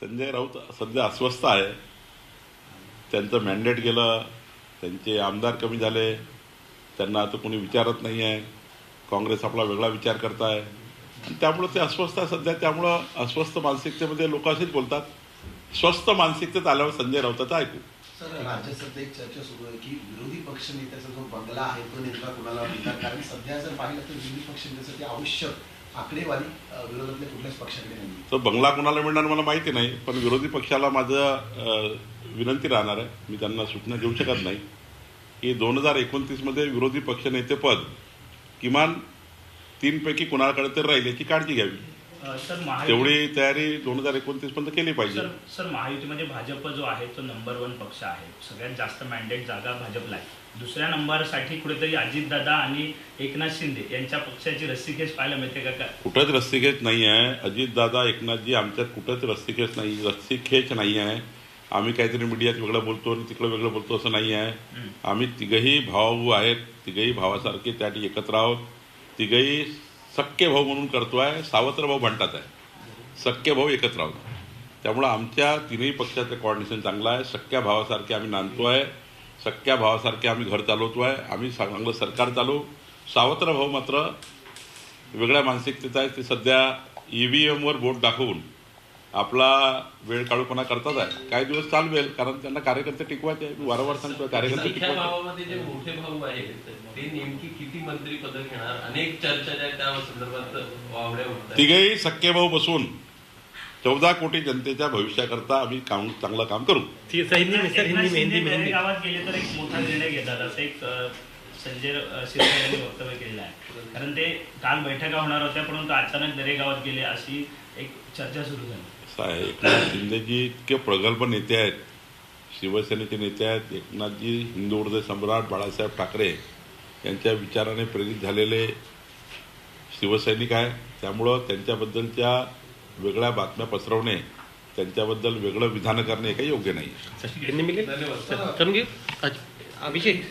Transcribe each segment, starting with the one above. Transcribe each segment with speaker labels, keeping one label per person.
Speaker 1: संजय राऊत सध्या अस्वस्थ आहे. त्यांचं मॅन्डेट गेलं त्यांचे आमदार कमी झाले त्यांना आता कोणी विचारत नाही आहे. काँग्रेस आपला वेगळा विचार करताय. आणि त्यामुळं ते अस्वस्थ आहे सध्या. त्यामुळं अस्वस्थ मानसिकतेमध्ये लोक असेच बोलतात. स्वस्थ मानसिकतेत आल्यावर संजय राऊताचं ऐकू.
Speaker 2: सर राज्यात सध्या एक चर्चा सुरू आहे की विरोधी पक्षनेत्याचा जो बंगला आहे तो नेमका कुणाला कारण सध्या जर पाहिलं तर विरोधी पक्षनेत्यासाठी आवश्यक आकडेवारी विरोधातल्या कुठल्याच पक्षाकडे नाही
Speaker 1: तो बंगला कोणाला मिळणार मला माहिती नाही पण विरोधी पक्षाला माझं विनंती राहणार आहे. मी त्यांना सूचना देऊ शकत नाही. की दोन हजार एकोणतीसमध्ये विरोधी पक्षनेतेपद किमान तीनपैकी कुणाकडे तर राहील याची काळजी घ्यावी.
Speaker 3: सर
Speaker 1: तेवढी तयारी दोन हजार एकोणतीस पर्यंत केली पाहिजे.
Speaker 3: सर सर महायुतीमध्ये भाजप जो आहे तो नंबर वन पक्ष आहे. सगळ्यात जास्त मॅन्डेट जागा भाजपला आहे. दुसऱ्या नंबरसाठी कुठेतरी अजितदादा आणि एकनाथ शिंदे यांच्या पक्षाची रस्सीखेच पाहायला मिळते का का
Speaker 1: कुठंच रस्सीखेच नाही आहे. अजितदादा एकनाथजी आमच्यात कुठंच रस्सीखेच नाही रस्सीखेच नाही आहे. आम्ही काहीतरी मीडियात वेगळं बोलतो आणि तिकडं वेगळं बोलतो असं नाही आहे. आम्ही तिघही भाऊ आहेत. तिघही भावासारखे त्या एकत्र आहोत. तिघही सख्खे भाऊ म्हणून करतोय सावत्र भाऊ म्हणतात आहे. सख्खे भाऊ एकत्र आहोत. त्यामुळं आमच्या तिन्ही पक्षाचं कॉर्डिनेशन चांगलं आहे. सख्या भावासारखे आम्ही नांदतोय सख्या भावासारखे आम्ही घर चालवतोय आम्ही चांगलं सरकार चालवू सावत्र भाऊ मात्र वेगळ्या मानसिकतेत आहे ते सध्या ईव्हीएमवर बोट दाखवून आपला वेळ काढूपणा करतात आहे काही दिवस चालवेल कारण त्यांना कार्यकर्ते टिकवायचे आहे. मी वारंवार सांगतो कार्यकर्ते टिकवायचे
Speaker 4: जे मोठे भाऊ आहेत ते नेमकी किती मंत्री पद घेणार अनेक चर्चा ज्या त्या संदर्भात.
Speaker 1: तिघेही सख्खे भाऊ बसून चौदा कोटी जनतेच्या भविष्याकरता आम्ही काम चांगलं काम करू.
Speaker 5: है।
Speaker 3: गावात गेले तर एक मोठा निर्णय घेतात असं एक संजय शिरसाट यांनी वक्तव्य केलेलं आहे. कारण ते काल बैठका होणार होत्या परंतु अचानक दरे गावात गेले अशी एक चर्चा सुरू झाली.
Speaker 1: एकनाथ शिंदेजी इतके प्रगल्भ नेते आहेत. शिवसेनेचे नेते आहेत. एकनाथजी हिंदू हृदय सम्राट बाळासाहेब ठाकरे यांच्या विचाराने प्रेरित झालेले शिवसैनिक आहे त्यामुळं त्यांच्याबद्दलच्या वेगळ्या बातम्या पसरवणे त्यांच्याबद्दल वेगळं विधान करणे हे काही योग्य नाही.
Speaker 5: अभिषेक.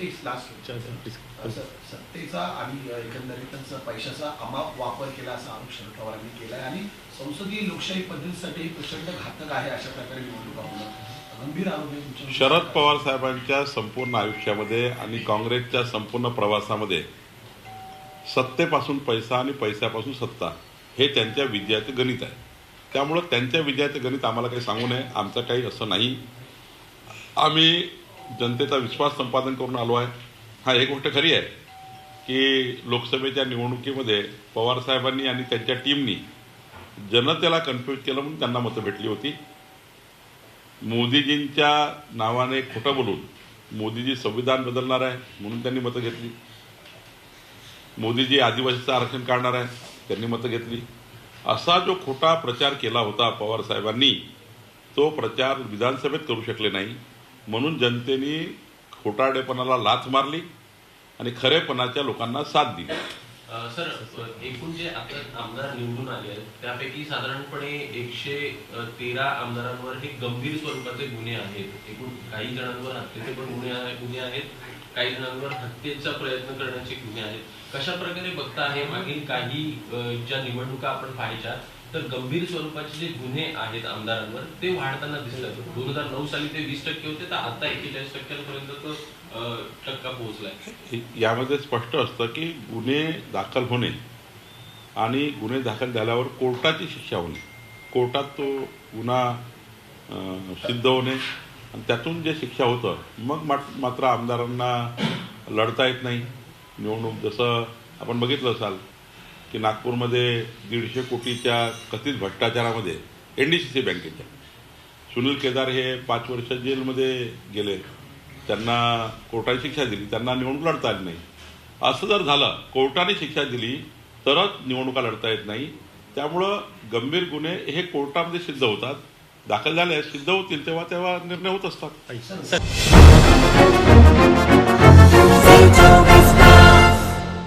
Speaker 2: सत्तेचा आणि एकंदरीतच पैशाचा अमाप वापर केला असा आरोप शरद पवारांनी केलाय आणि संसदीय लोकशाही पद्धतीसाठी प्रचंड घातक आहे अशा प्रकारे निवडणुका गंभीर आरोप.
Speaker 1: शरद पवार साहेबांच्या संपूर्ण आयुष्यामध्ये आणि काँग्रेसच्या संपूर्ण प्रवासामध्ये सत्तेपासून पैसा आणि पैशापासून सत्ता हे त्यांच्या विजयाचं गणित आहे. त्यामुळं त्यांच्या विजयाचं गणित आम्हाला काही सांगू नये. आमचं काही असं नाही. आम्ही जनतेचा विश्वास संपादन करून आलो आहे. हा एक गोष्ट खरी आहे की लोकसभेच्या निवडणुकीमध्ये पवार साहेबांनी आणि त्यांच्या टीमनी जनतेला कन्फ्यूज केलं म्हणून त्यांना मतं भेटली होती. मोदीजींच्या नावाने खोटं बोलून मोदीजी संविधान बदलणार आहे म्हणून त्यांनी मतं घेतली. मोदीजी आदिवासीचं आरक्षण काढणार आहे त्यांनी मतं घेतली. असा जो खोटा प्रचार केला होता पवार साहेबांनी तो प्रचार विधानसभेत करू शकले नाही. म्हणून जनतेने खोटाडेपणाला लाच मारली आणि खरेपणाच्या लोकांना साथ दिली.
Speaker 4: सर एकूण जे आता आमदार निवडून आले आहेत त्यापैकी साधारणपणे एकशे तेरा आमदारांवर हे गंभीर स्वरूपाचे गुन्हे आहेत. एकूण काही जणांवर हत्येचे पण गुन्हे गुन्हे आहेत. काही जणांवर हत्येचा प्रयत्न करण्याचे गुन्हे आहेत कशा प्रकारे बघता आहे? मागील काही ज्या निवडणुका आपण पाहायच्या तर गंभीर स्वरूपाचे जे गुन्हे आहेत आमदारांवर ते वाढताना दिसतात. दोन हजार नऊ साली ते वीस टक्के होते तर आता एकेचाळीस टक्क्यांपर्यंत तो टक्का पोहोचलाय.
Speaker 1: यामध्ये स्पष्ट असतं की गुन्हे दाखल होणे आणि गुन्हे दाखल झाल्यावर कोर्टाची शिक्षा होणे. कोर्टात तो गुन्हा अं, सिद्ध होणे आणि त्यातून जे शिक्षा होतं मग मात्र आमदारांना लढता येत नाही. निवडणूक जसं आपण बघितलं असाल की नागपूरमध्ये दीडशे कोटीच्या कथित भ्रष्टाचारामध्ये एन डी सी सी बँकेच्या. सुनील केदार हे पाच वर्ष जेलमध्ये गेले. त्यांना कोर्टाने शिक्षा दिली त्यांना निवडणूक लढता आली नाही. असं जर झालं कोर्टाने शिक्षा दिली तरच निवडणुका लढता येत नाही. त्यामुळं गंभीर गुन्हे हे कोर्टामध्ये सिद्ध होतात. दाखल झाले सिद्ध होतील तेव्हा तेव्हा निर्णय होत असतात.